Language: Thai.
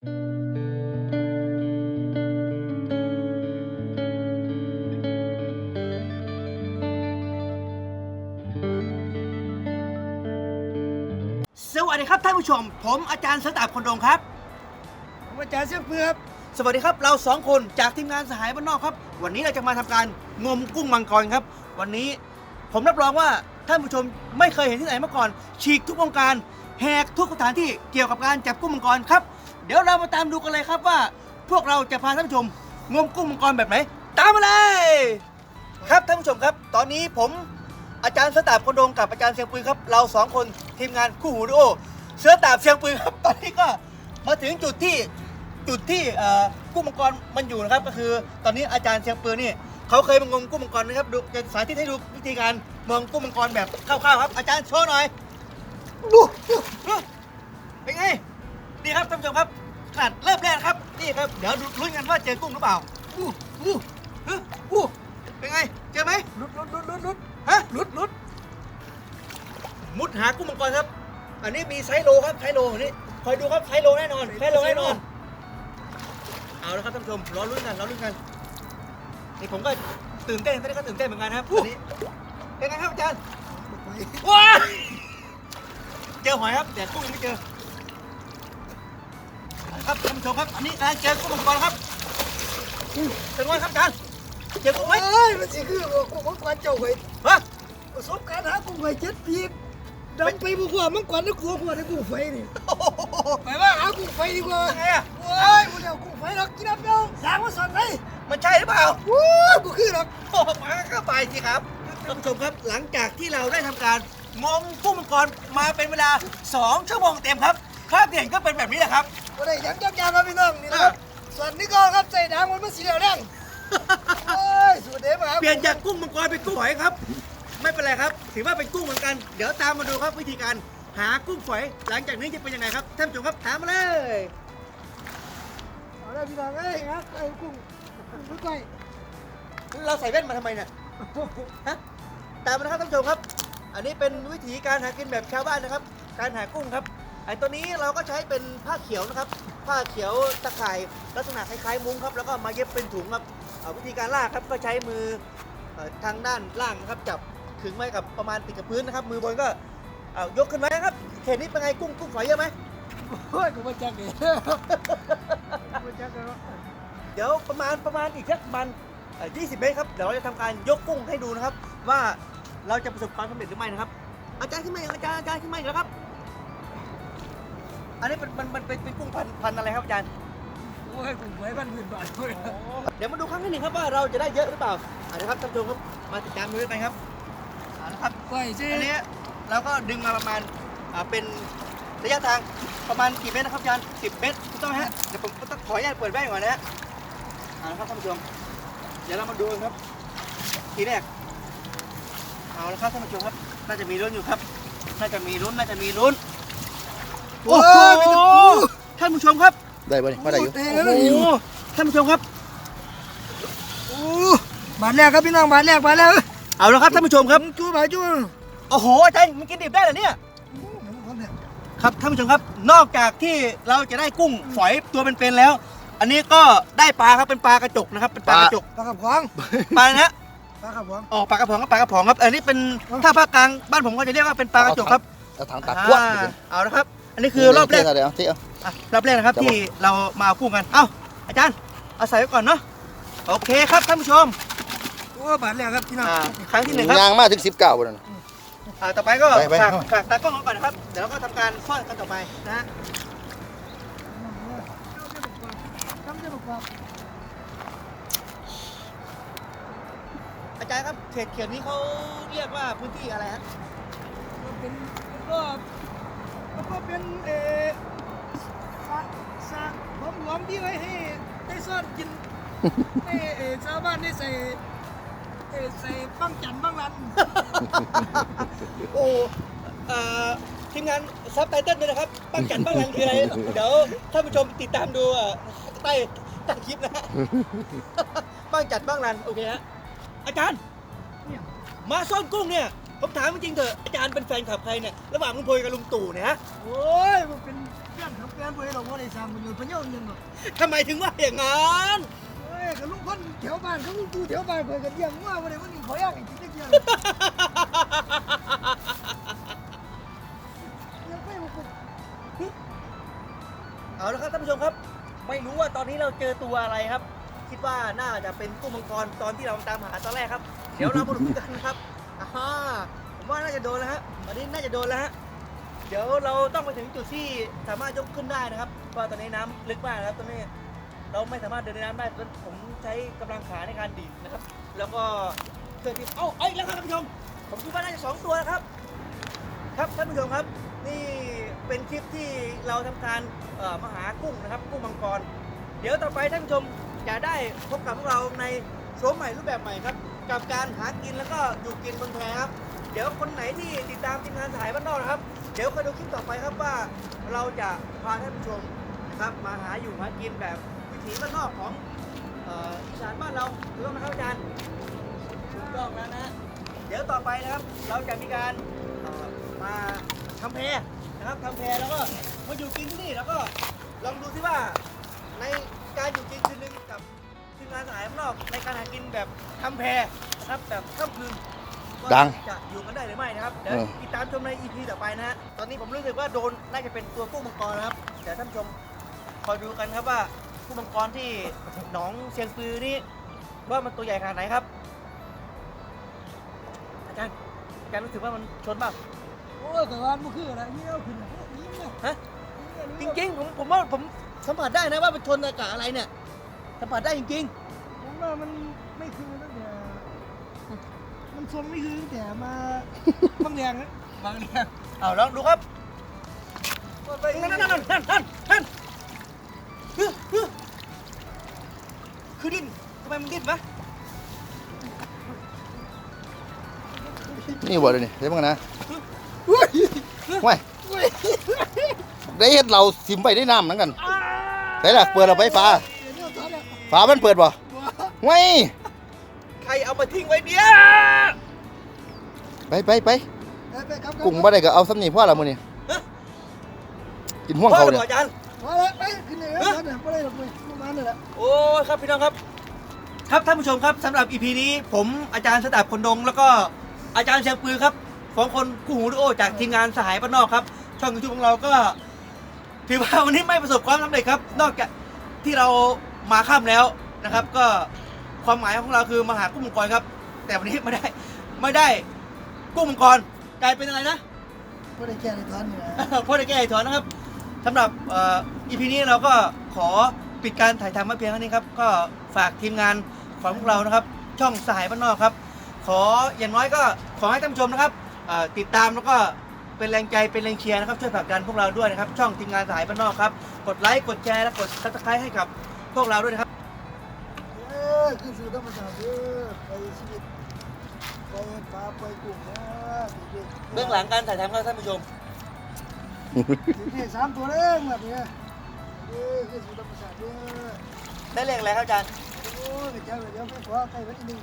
สวัสดีครับท่านผู้ชม ผมอาจารย์สตาบคนดงครับ ผมอาจารย์เสียงเพื่อครับสวัสดีครับเราสองคนจากทีมงานสหายบ้านนอกครับ วันนี้เราจะมาทำการงมกุ้งมังกรครับ วันนี้ผมรับรองว่าท่านผู้ชมไม่เคยเห็นที่ไหนมาก่อน ฉีกทุกวงการแหกทุกสถานที่เกี่ยวกับการจับกุ้งมังกรครับ เดี๋ยวเรามาตามดูกันเลยครับว่า พวกเราจะพาท่านผู้ชมงมกุ้งมังกรแบบไหน ตามมาเลย ครับท่านผู้ชมครับ ตอนนี้ผมอาจารย์เสือตาบคนดงกับอาจารย์เสียงปืนครับ เราสองคนทีมงานคู่หูดูโอเสือตาบเสียงปืนครับ ตอนนี้ก็มาถึงจุดที่จุดที่เอ่อกุ้งมังกรมันอยู่นะครับ ก็คือตอนนี้อาจารย์เชียงปืนนี่เขาเคยมางมกุ้งมังกรนะครับดูจะสาธิตให้ดูวิธีการมองกุ้งมังกรแบบคร่าวๆครับ อาจารย์โชว์หน่อยดูดูเป็นไง นี่ครับท่านผู้ชมครับขนาดเริ่มแรกครับนี่ครับเดี๋ยวดูลุ้นกันว่าเจอกุ้งหรือเปล่าอู้อู้ฮึอู้เป็นไงเจอไหมลุดลุดลุดลุดลุดฮะลุดลุดมุดหากุ้งมังกรครับ อันนี้มีไซส์โลครับไซส์โลอันนี้คอยดูครับไซส์โลแน่นอนไซส์โลแน่นอน เอาละครับท่านผู้ชมรอลุ้นกันรอลุ้นกันนี่ผมก็ตื่นเต้นตอนนี้ก็ตื่นเต้นเหมือนกันนะครับอันนี้เป็นไงครับอาจารย์ว้าเจอหอยครับแต่กุ้งยังไม่เจอ ครับท่านผู้ชมครับ อันนี้กำลังเจอกุ้งมังกรครับอืมเป็นไงครับอาจารย์เจอกุ้งไหมเอ้ยมันสิคือว่ากูมังกรเจ้าไว้ฮะประสบการณ์หากุ้งไว้เจ็ดปีดำไปบุกว่ามังกรนึกกลัวกว่าในกุ้งไฟนี่โอ้โหไปว่าหากุ้งไฟดีกว่าเป็นไงอะโอ้ยกูจะเอากุ้งไฟหรอกกินน้ำเดียวสางมาสอนไปมันใช่หรือเปล่าโอ้ยกูคือหรอกโอ้มาก็ไปสิครับท่านผู้ชมครับหลังจากที่เราได้ทำการงมกุ้งมังกรมาเป็นเวลา 2 ชั่วโมงเต็มครับภาพที่เห็นก็เป็นแบบนี้แหละครับ ก็ได้ยังยังยังครับพี่น้องนี่นะครับส่วนนี้ก็ครับใจดังมันมันสีเหลืองแดงโอ้ยสุดเด็ดมาเปลี่ยนจากกุ้งมังกรเป็นกุ้งฝอยครับ ไม่เป็นไรครับ ถือว่าเป็นกุ้งเหมือนกัน เดี๋ยวตามมาดูครับวิธีการหากุ้งฝอย หลังจากนี้จะเป็นยังไงครับท่านผู้ชมครับถามมาเลยเอาได้พี่น้องเอ้ยครับไอ้กุ้งกุ้งไม่ก้อยเราใส่แว่นมาทำไมเนี่ยฮะตามมานะครับท่านผู้ชมครับ อันนี้เป็นวิธีการหากินแบบชาวบ้านนะครับ การหากุ้งครับ ไอ้ตัวนี้เราก็ใช้เป็นผ้าเขียวนะครับ ผ้าเขียวตะข่ายลักษณะคล้ายๆมุ้งครับ แล้วก็มาเย็บเป็นถุงครับเอ่อวิธีการลากครับก็ใช้มือเอ่อทางด้านล่างนะครับจับขึงไว้กับประมาณติดกับพื้นนะครับ มือบนก็เอายกขึ้นไว้นะครับเขตนี้เป็นไงกุ้งกุ้งฝอยเยอะไหมโอ้ยกูมาจักเลยมาจักเลยเดี๋ยวประมาณประมาณอีกสักประมาณเอ่อ20 เมตรครับเดี๋ยวเราจะทำการยกกุ้งให้ดูนะครับ ว่าเราจะประสบความสำเร็จหรือไม่นะครับ อาจารย์ขึ้นมาอีกอาจารย์อาจารย์ขึ้นมาอีกแล้วครับ อันนี้เป็นมันมันเป็นเป็นกุ้งพันธุ์พันธุ์อะไรครับอาจารย์ โอ้ยกุ้งไฟพันหมื่นบาทเลยเดี๋ยวมาดูครั้งที่หนึ่งครับว่าเราจะได้เยอะหรือเปล่าเอาละครับท่านผู้ชมครับมาติดตามดูด้วยกันครับเอาละครับก้อยสิอันนี้เราก็ดึงมาประมาณอ่าเป็นระยะทางประมาณกี่เมตรนะครับอาจารย์10เมตรถูกต้องไหมฮะเดี๋ยวผมต้องขออนุญาตเปิดแว่นก่อนนะฮะเอาละครับท่านผู้ชมเดี๋ยวเรามาดูกันครับ ทีแรกเอาละครับท่านผู้ชมครับ น่าจะมีลุ้นอยู่ครับ น่าจะมีลุ้นน่าจะมีลุ้น โอ้ยมีแต่ปูท่านผู้ชมครับได้ป่ะนี่มาได้อยู่โอ้โอ้โหโหท่านผู้ชมครับโอ้บาทแรกครับพี่น้องบาทแรกบาทแรกเอาละครับท่านผู้ชมครับจูบาทจูโอ้โหอาจารย์มันกินดิบได้เหรอเนี่ยครับท่านผู้ชมครับ นอกจากที่เราจะได้กุ้งฝอยตัวเป็นๆแล้ว อันนี้ก็ได้ปลาครับเป็นปลากระจกนะครับเป็นปลากระจกปลากระป๋องปลาอะไรนะปลากระป๋องอ๋อปลากระป๋องครับปลากระป๋องครับ อันนี้เป็นถ้าภาคกลางบ้านผมก็จะเรียกว่าเป็นปลากระจกครับเอาถังตักกว้างอ่าเอาละครับ อันนี้คือรอบแรกเดี๋ยวเดี๋ยวอะรอบแรกนะครับครับผม ที่เรามาเอากุ้งกัน เอ้าอาจารย์เอาใส่ไว้ก่อนเนาะโอเคครับท่านผู้ชมโอ้บาทแรกครับพี่น้องอ่าครั้งที่หนึ่งครับยางมาถึงสิบเก้าบ่นั่นอ่าต่อไปก็ไปไป ฝากฝากตากล้องเอาก่อนนะครับเดี๋ยวเราก็ทำการทอดกันต่อไปนะฮะทำได้บอกว่าอาจารย์ครับเขตเขตนี้เขาเรียกว่าพื้นที่อะไรฮะมันเป็นมั นก็มันก็เป็นเออสระสระหอมหอมๆที่ไว้ให้ได้ซ่อนกิน ให้เออชาวบ้านได้ใส่เออใส่บ้างจันทร์บ้างรัน โอ้เอ่อทีมงานซับไตเติ้ลด้วยนะครับปั้งจันปั้งรันคืออะไร เดี๋ยวท่านผู้ชมติดตามดูอะใต้ใต้คลิปนะฮะปั้งจันปั้งรันโอเคฮะอาจารย์เนี่ย มาซ่อนกุ้งเนี่ย ผมถามจริงๆเถอะอาจารย์เป็นแฟนคลับใครเนี่ยระหว่างลุงพลกับลุงตู่เนี่ยฮะโอ้ยมันเป็นเพื่อนครับแฟนผู้ใดดอกว่าได้สร้างมันอยู่พะเยาเงินหรอกทำไมถึงว่าอย่างนั้น เอ้ยกับลุงคนแถวบ้านเขาลุงตู่แถวบ้านเพิ่นก็เลี้ยงว่าบ่ได้วันนี้ขอย่างให้กินได้เดียวยังไปบ่กูเอาละครับท่านผู้ชมครับ ไม่รู้ว่าตอนนี้เราเจอตัวอะไรครับ คิดว่าน่าจะเป็นกุ้งมังกรตอนที่เราตามหาตอนแรกครับ เดี๋ยวเรามาดูกันนะครับ อ่าผมว่าน่าจะโดนแล้วฮะวันนี้น่าจะโดนแล้วฮะ เดี๋ยวเราต้องไปถึงจุดที่สามารถยกขึ้นได้นะครับ เพราะตอนนี้น้ำลึกมากนะครับตอนนี้เราไม่สามารถเดินในน้ำได้เพราะผมใช้กำลังขาในการดีดนะครับ แล้วก็เครื่องที่เอ้าเอ้ยแล้วครับท่านผู้ชม ผมคิดว่าน่าจะสองตัวนะครับ ครับท่านผู้ชมครับ นี่เป็นคลิปที่เราทำการเอ่อมาหากุ้งนะครับ กุ้งมังกร เดี๋ยวต่อไปท่านผู้ชมจะได้พบกับพวกเราในโฉมใหม่รูปแบบใหม่ครับ กับการหากินแล้วก็อยู่กินบนแพครับ เดี๋ยวคนไหนที่ติดตามทีมงานสายบ้านนอกนะครับ เดี๋ยวคอยดูคลิปต่อไปครับว่าเราจะพาท่านผู้ชมนะครับมาหาอยู่หากินแบบวิถีบ้านนอกของเอ่ออีสานบ้านเราถูกต้องนะครับอาจารย์ถูกต้องแล้วนะ เดี๋ยวต่อไปนะครับเราจะมีการเอ่อมาทำแพนะครับทำแพแล้วก็มาอยู่กินที่นี่แล้วก็ลองดูซิว่าในการอยู่กินคืนนึงกับ ทีมงานสายข้างนอกในการหากินแบบทำแพนะครับแบบค่ำคืนว่าดังจะอยู่กันได้หรือไม่นะครับเดี๋ยวเออ ติดตามชมใน EP ต่อไปนะฮะตอนนี้ผมรู้สึกว่าโดนน่าจะเป็นตัวกุ้งมังกรนะครับเดี๋ยวท่านผู้ชมคอยดูกันครับว่ากุ้งมังกรที่หนองเชียงปือนี่ว่ามันตัวใหญ่ขนาดไหนครับ อาจารย์อาจารย์รู้สึกว่ามันชนเปล่า โอ้ยแต่ว่ามันคืออะไรนี่เอาขึ้นมานี่เนี่ยฮะ จริงๆผมผมว่าผมสัมผัสได้นะว่ามันชนอากาศอะไรเนี่ย สัมผัสได้จริงผมว่ามันไม่คือตั้งแต่ มันทรงไม่คือตั้งแต่มา บางแรงนะๆบางเนี่ยเอาลองดูครับไปนั่นนั่นนั่นนั่นนั่นนั่นฮึฮึคือดิ้นทำไมมันดิ้นวะนี่บ่เลยนี่เดี๋ยวมึงนะอุ้ยว้ายได้เฮ็ดเราสิมไปได้น้ำเหมือนกันได้ล่ะเปิดเอาไปฟ้า เดี๋ยวถอดแล้วฟ้ามันเปิดบ่ว้ายใครเอามาทิ้งไว้เนี่ยไปไปไปไปไปครับกุ้งบ่ได้ก็เอาซ้ำนี่พ่อละมื้อนี้กินห่วงพ่อเขาหรืเนี่อยอาจารย์มาแล้วไปขึ้นเลยครับเนี่ยไม่ได้หรอกเลยประมาณนี้แหละโอ้ยครับพี่น้องครับ ครับท่านผู้ชมครับสำหรับ EP นี้ ผมอาจารย์สดับคนดง แล้วก็อาจารย์เชียงปือครับสองคนคู่หูดูโอจากทีมงานสหายบ้านนอกครับ ช่องยูทูบของเราก็ ถือว่าวันนี้ไม่ประสบความสำเร็จครับ นอกจากที่เรา มาข้ามแล้วนะครับ ก็ความหมายของเราคือมาหากุ้งมังกรครับ แต่วันนี้ไม่ได้ไม่ได้กุ้งมังกรกลายเป็นอะไรนะไม่ได้แก้ในตอนนี้นะพ่อได้แก้ไขถอนนะครับสำหรับเอ่อีพีนี้เราก็ขอปิดการถ่ายทำมาเพียงเท่านี้ครับ ก็ฝากทีมงานของพวกเรานะครับ ช่องสหายบ้านนอกครับ ขออย่างน้อยก็ขอให้ท่านผู้ชมนะครับเอ่อติดตามแล้วก็เป็นแรงใจเป็นแรงเชียร์นะครับช่วยผลักดันพวกเราด้วยนะครับ ช่องทีมงานสหายบ้านนอกครับ กดไลค์กดแชร์และกดซับสไครต์ให้กับพ วกเราด้วยนะครับเออคือสู่ธรรมชาติเออไปชีวิตไปปลาไปกุ้งนะด็กๆเบื้องหลังการถ่ายทำครับท่านผู้ชมเด็กๆสามตัวเองแบบนี้เออคือสู่ธรรมชาติเออได้เลขอะไรครับอาจารย์ โอ้ยเจ้าเดี๋ยวไม่ขอใครไว้อีกหนึ่ง